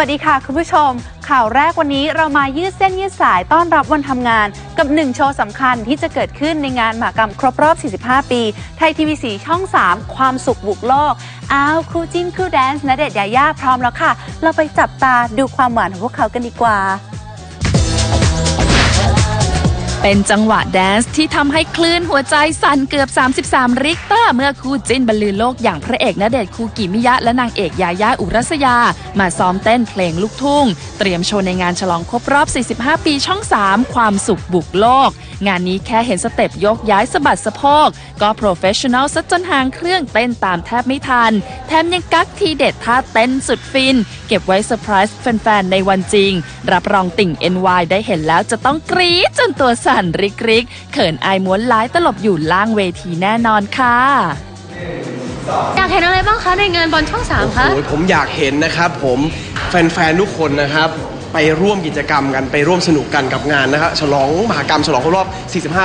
วัสดีค่ะ คุณผู้ชม ข่าวแรกวันนี้เรามายืดเส้นยืดสายต้อนรับวันทำงาน กับหนึ่งโชว์สำคัญที่จะเกิดขึ้นในงานหมากรรมครบรอบ 45 ปี ไทยทีวีสีช่อง 3 ความสุขบุกโลก อ้าวคู่จิ้นคู่แดนซ์ณเดชยาย่าพร้อมแล้วค่ะ เราไปจับตาดูความหวานของพวกเขากันดีกว่า เป็นจังหวะแดนซ์ที่ทำให้คลื่นหัวใจสั่นเกือบ 33 ริกเตอร์เมื่อคู่จิ้นบรรลือโลกอย่างพระเอกณเดชน์คูกิมิยะ และนางเอกยายาอุรัสยา มาซ้อมเต้นเพลงลูกทุ่ง เตรียมโชว์ในงานฉลองครบรอบ 45 ปีช่อง 3 ความสุขบุกโลก งานนี้แค่เห็นสเต็ปยกย้ายสะบัดสะโพกก็โปรเฟชชั่นอลซะจนหางเครื่องเต้นตามแทบไม่ทัน แถมยังกักทีเด็ดท่าเต้นสุดฟิน เก็บไว้เซอร์ไพรส์แฟนๆ ในวันจริง รับรองติ่ง NY ได้เห็นแล้วจะต้องกรี๊ดจนตัวสั่นริกริกๆเขินอายม้วนล้ายตลบอยู่ล่างเวทีแน่นอนค่ะอยากเห็นอะไรบ้างคะในงานบอลช่องสามคะ โอ้ยผมอยากเห็นนะครับผมแฟนๆ ทุกคนนะครับ ไปร่วมกิจกรรมกันไปร่วมสนุกกันกับงานนะครับฉลองมหากรรมฉลองครบรอบ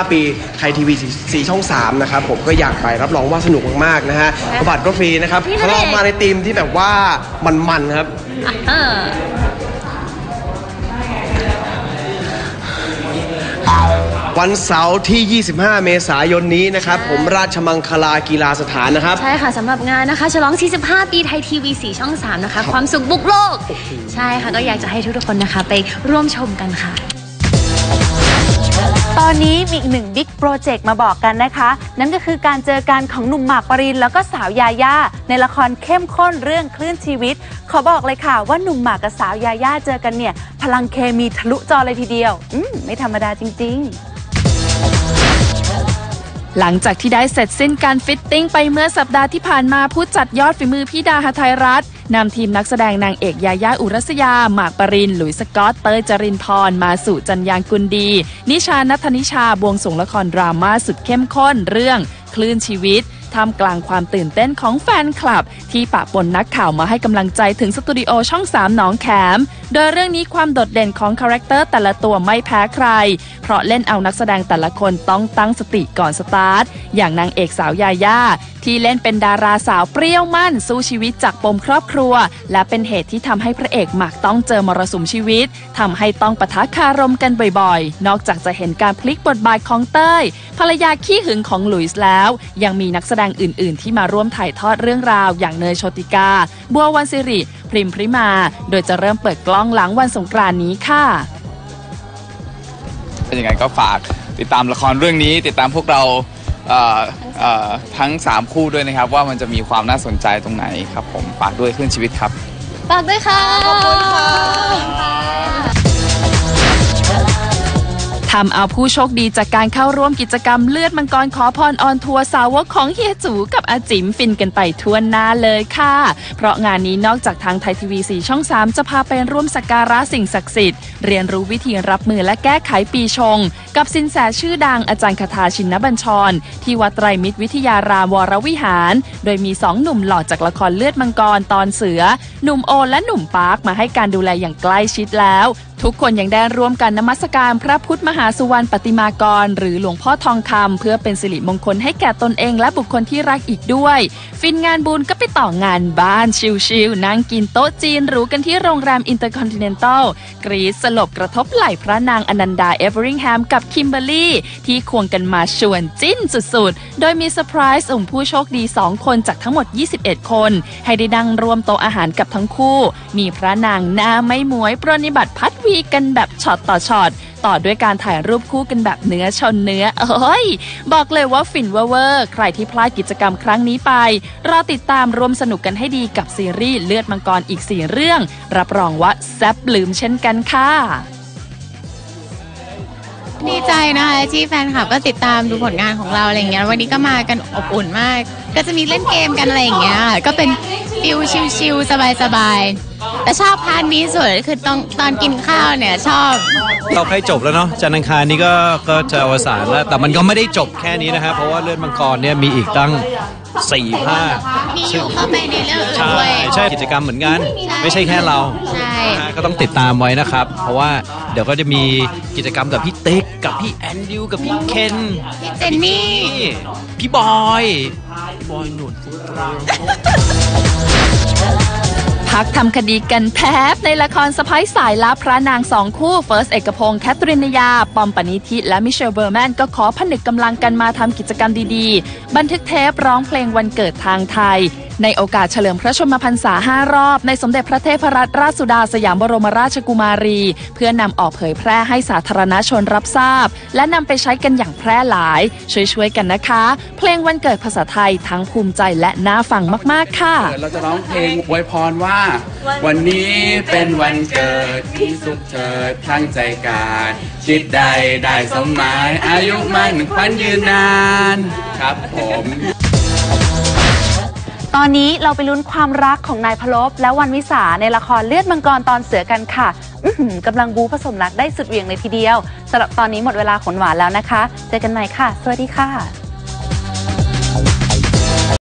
45 ปีไทยทีวีสีช่อง 3 นะครับ ผมก็อยากไปรับรองว่าสนุกมากๆนะฮะบัตรก็ฟรีนะครับพี่ณเดชน์เขาเอามาในธีมที่แบบว่ามันๆครับ วันเสาร์ที่ 25 เมษายนนี้นะครับ ผมราชมังคลากีฬาสถานนะครับ ใช่ค่ะสำหรับงานนะคะ ฉลอง 45 ปีไทยทีวีสีช่อง 3 นะคะ ความสุขบุกโลก ใช่ค่ะ ก็อยากจะให้ทุกๆคนนะคะ ไปร่วมชมกันค่ะ ตอนนี้มีอีกหนึ่งบิ๊กโปรเจกต์มาบอกกันนะคะ นั่นก็คือการเจอกันของหนุ่มหมากปรินแล้วก็สาวยาย่าในละครเข้มข้นเรื่องคลื่นชีวิต ขอบอกเลยค่ะว่าหนุ่มหมากกับสาวยาย่าเจอกันเนี่ย พลังเคมีทะลุจอเลยทีเดียว อืมไม่ธรรมดาจริง ๆ หลังจากที่ได้เสร็จสิ้นการฟิตติ้งไปเมื่อสัปดาห์ที่ผ่านมาผู้จัดยอดฝีมือพี่ดาหทัยรัฐนำทีมนักแสดงนางเอกยายาอุรัสยา หมากปริน หลุยสกอต เตอร์จรินพร มาสู่จันยางกุลดี นิชานัทนิชาบวงสงละครดราม่าสุดเข้มข้นเรื่อง คลื่นชีวิต ท่ามกลางความตื่นเต้นของแฟนคลับ ที่ปะปนนักข่าวมาให้กำลังใจถึงสตูดิโอช่อง 3 หนองแขม โดยเรื่องนี้ความโดดเด่นของคาแรคเตอร์แต่ละตัวไม่แพ้ใคร เพราะเล่นเอานักแสดงแต่ละคนต้องตั้งสติก่อนสตาร์ท อย่างนางเอกสาวยาย่า ที่เล่นเป็นดาราสาวเปรี้ยวมั่น สู้ชีวิตจากปมครอบครัว และเป็นเหตุที่ทำให้พระเอกหมากต้องเจอมรสุมชีวิตทำให้ต้องปะทะคารมกันบ่อยๆ นอกจากจะเห็นการพลิกบทบาทของเต้ยภรรยาขี้หึงของหลุยส์แล้ว ยังมีนักแสดงอื่นๆ ที่มาร่วมถ่ายทอดเรื่องราว อย่างเนยโชติกา บัววันสิริ พริมพริมา โดยจะเริ่มเปิดกล้องหลังวันสงกรานต์นี้ค่ะเป็นยังไงก็ฝากติดตามละครเรื่องนี้ ติดตามพวกเรา เอ่อเอ่อทั้ง 3 คู่ด้วยนะครับ ว่ามันจะมีความน่าสนใจตรงไหนครับผมฝากด้วยขึ้นชีวิตครับ ฝากด้วยค่ะ ขอบคุณค่ะ ทำเอาผู้โชคดีจากการเข้าร่วมกิจกรรมเลือดมังกรขอพรออนทัวร์สาวกของเฮียจูกับอาจิมฟินกันไปทั่วหน้าเลยค่ะ เพราะงานนี้นอกจากทางไทยทีวีสีช่อง 3 จะพาไปร่วมสักการะสิ่งศักดิ์สิทธิ์เรียนรู้วิธีรับมือและแก้ไขปีชง กับสินแสชื่อดังอาจารย์คาถาชินบัญชร ที่วัดไตรมิตรวิทยารามวรวิหาร โดยมีสองหนุ่มหล่อจากละครเลือดมังกรตอนเสือ หนุ่มโอและหนุ่มปาร์คมาให้การดูแลอย่างใกล้ชิดแล้วทุกคนยังได้ร่วมกันนมัสการพระพุทธมหาสุวรรณปฏิมากร หรือหลวงพ่อทองคำเพื่อเป็นสิริมงคลให้แก่ตนเองและบุคคลที่รักอีกด้วย ฟินงานบุญก็ไปต่องานบ้านชิลๆนั่งกินโต๊ะจีนหรูกันที่โรงแรมอินเตอร์คอนติเนนตัลกรีดสลบกระทบไหล่พระนางอนันดาเอเวอริงแฮมกับคิมเบอร์รี่ที่ควงกันมาชวนจิ้นสุดๆ โดยมีเซอร์ไพรส์อุ่มผู้โชคดี 2 คนจากทั้งหมด 21 คน ให้ได้นั่งรวมโต๊ะอาหารกับทั้งคู่ มีพระนางหน้าไม่หมวยปรนนิบัติพัดวีกันแบบช็อตต่อช็อตต่อด้วยการถ่ายรูปคู่กันแบบเนื้อชนเนื้อ เอ้ย บอกเลยว่าฟินเวอร์เวอร์ใครที่พลาดกิจกรรมครั้งนี้ไป รอติดตามรวมสนุกกันให้ดีกับซีรีส์เลือดมังกรอีก4เรื่อง รับรองว่าแซบลืมเช่นกันค่ะดีใจนะคะที่แฟนคลับก็ติดตามดูผลงานของเราอะไรเงี้ยวันนี้ก็มากันอบอุ่นมาก ก็จะมีเล่นเกมกันอะไรอย่างเงี้ย ก็เป็นฟิลชิลๆสบายๆ แต่ชอบพาร์ทนี้สุดคือตอนตอนกินข้าวเนี่ยชอบ เราใกล้จบแล้วเนาะจันทร์อังคารนี้ก็ก็จะอวสานแล้ว แต่มันก็ไม่ได้จบแค่นี้นะครับเพราะว่าเลือดมังกรเนี่ยมีอีกตั้งสี่ภาคมีอยู่เข้าไปในเรื่องอื่นใช่ด้วย ใช่กิจกรรมเหมือนกัน ไม่ใช่แค่เราใช่ นะฮะก็ต้องติดตามไว้นะครับ เพราะว่าเดี๋ยวก็จะมีกิจกรรมกับพี่ติ๊กกับพี่แอนดิวกับพี่เคนพี่เจนนี่นี่ พี่บอยพี่บอยหนวดพักทำคดีกันแพบในละครสะพ้ายสายลับพระนางสองคู่เฟิร์สเอกพงศ์แคทรินยา ปอมปณิธิและมิเชลเบอร์แมนก็ขอผนึกกำลังกันมาทำกิจกรรมดีๆ บันทึกเทปร้องเพลงวันเกิดทางไทย ในโอกาสเฉลิมพระชนมพรรษา5รอบ ในสมเด็จพระเทพรัตนราชสุดาสยามบรมราชกุมารี เพื่อนำออกเผยแพร่ให้สาธารณชนรับทราบ และนำไปใช้กันอย่างแพร่หลาย ช่วยๆกันนะคะ เพลงวันเกิดภาษาไทยทั้งภูมิใจและน่าฟังมากๆค่ะ เราจะร้องเพลงอวยพรว่า วันนี้เป็นวันเกิดที่สุขเถิดทั้งใจกายคิดใดได้สมหมายอายุมั่นขวัญยืนนาน ครับผม ตอนนี้เราไปลุ้นความรักของนายพลบและวันวิสาในละครเลือดมังกรตอนเสือกันค่ะ อื้อหือกำลังบูผสมรักได้สุดเหวี่ยงเลยทีเดียวสำหรับตอนนี้หมดเวลาขนหวานแล้วนะคะ เจอกันใหม่ค่ะ สวัสดีค่ะ